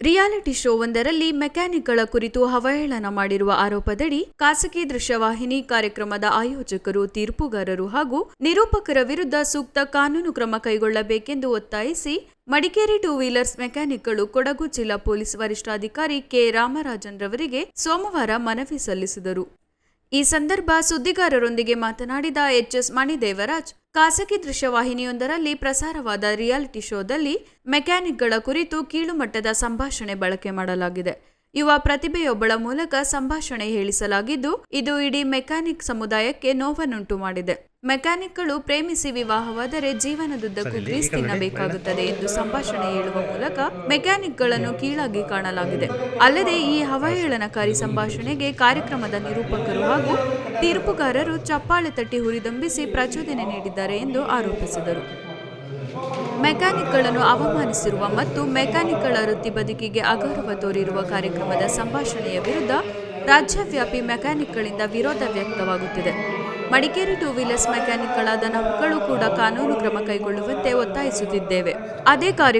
Reality show ಒಂದರಲ್ಲಿ ಮೆಕ್ಯಾನಿಕ್ಗಳ ಕುರಿತು ಅವಹೇಳನ ಮಾಡಿರುವ ಆರೋಪದಡಿ ಖಾಸಗಿ ದೃಶ್ಯವಾಹಿನಿ ಕಾರ್ಯಕ್ರಮದ ಆಯೋಜಕರು, ತೀರ್ಪುಗಾರರು ಹಾಗೂ ನಿರೂಪಕರ ವಿರುದ್ಧ ಸೂಕ್ತ ಕಾನೂನು ಕ್ರಮ ಕೈಗೊಳ್ಳಬೇಕೆಂದು ಒತ್ತಾಯಿಸಿ ಮಡಿಕೇರಿ ಟೂ ವೀಲರ್ಸ್ ಮೆಕ್ಯಾನಿಕ್ಗಳು ಕೊಡಗು ಜಿಲ್ಲಾ ಪೊಲೀಸ್ ವರಿಷ್ಠಾಧಿಕಾರಿ ಕೆ. ರಾಮರಾಜನ್ ರವರಿಗೆ ಸೋಮವಾರ ಮನವಿ ಸಲ್ಲಿಸಿದರು. ಈ ಸಂದರ್ಭ ಸುದ್ದಿಗಾರರೊಂದಿಗೆ ಮಾತನಾಡಿದ ಎಚ್ಎಸ್ ಮಣಿದೇವರಾಜ್, ಖಾಸಗಿ ದೃಶ್ಯವಾಹಿನಿಯೊಂದರಲ್ಲಿ ಪ್ರಸಾರವಾದ ರಿಯಾಲಿಟಿ ಶೋದಲ್ಲಿ ಮೆಕ್ಯಾನಿಕ್ಗಳ ಕುರಿತು ಕೀಳುಮಟ್ಟದ ಸಂಭಾಷಣೆ ಬಳಕೆ ಮಾಡಲಾಗಿದೆ. ಯುವ ಪ್ರತಿಭೆಯೊಬ್ಬಳ ಮೂಲಕ ಸಂಭಾಷಣೆ ಹೇಳಿಸಲಾಗಿದ್ದು ಇದು ಇಡೀ ಮೆಕ್ಯಾನಿಕ್ ಸಮುದಾಯಕ್ಕೆ ನೋವನ್ನುಂಟು ಮಾಡಿದೆ. ಮೆಕ್ಯಾನಿಕ್ಗಳು ಪ್ರೇಮಿಸಿ ವಿವಾಹವಾದರೆ ಜೀವನದುದ್ದಕ್ಕೂ ಗ್ರೀಸ್ ತಿನ್ನಬೇಕಾಗುತ್ತದೆ ಎಂದು ಸಂಭಾಷಣೆ ಹೇಳುವ ಮೂಲಕ ಮೆಕ್ಯಾನಿಕ್ಗಳನ್ನು ಕೀಳಾಗಿ ಕಾಣಲಾಗಿದೆ. ಅಲ್ಲದೆ ಈ ಅವಹೇಳನಕಾರಿ ಸಂಭಾಷಣೆಗೆ ಕಾರ್ಯಕ್ರಮದ ನಿರೂಪಕರು ಹಾಗೂ ತೀರ್ಪುಗಾರರು ಚಪ್ಪಾಳೆ ತಟ್ಟಿ ಹುರಿದುಂಬಿಸಿ ಪ್ರಚೋದನೆ ನೀಡಿದ್ದಾರೆ ಎಂದು ಆರೋಪಿಸಿದರು. ಮೆಕ್ಯಾನಿಕ್ಗಳನ್ನು ಅವಮಾನಿಸಿರುವ ಮತ್ತು ಮೆಕ್ಯಾನಿಕ್ಗಳ ವೃತ್ತಿ ಬದುಕಿಗೆ ಅಗೌರವ ತೋರಿರುವ ಕಾರ್ಯಕ್ರಮದ ಸಂಭಾಷಣೆಯ ವಿರುದ್ಧ ರಾಜ್ಯವ್ಯಾಪಿ ಮೆಕ್ಯಾನಿಕ್ಗಳಿಂದ ವಿರೋಧ ವ್ಯಕ್ತವಾಗುತ್ತಿದೆ. ಮಡಿಕೇರಿ ಟೂ ವೀಲರ್ಸ್ ಮೆಕ್ಯಾನಿಕ್ಗಳಾದ ನಮ್ಮಗಳು ಕೂಡ ಕಾನೂನು ಕ್ರಮ ಕೈಗೊಳ್ಳುವಂತೆ ಒತ್ತಾಯಿಸುತ್ತಿದ್ದೇವೆ. ಅದೇ ಕಾರ್ಯ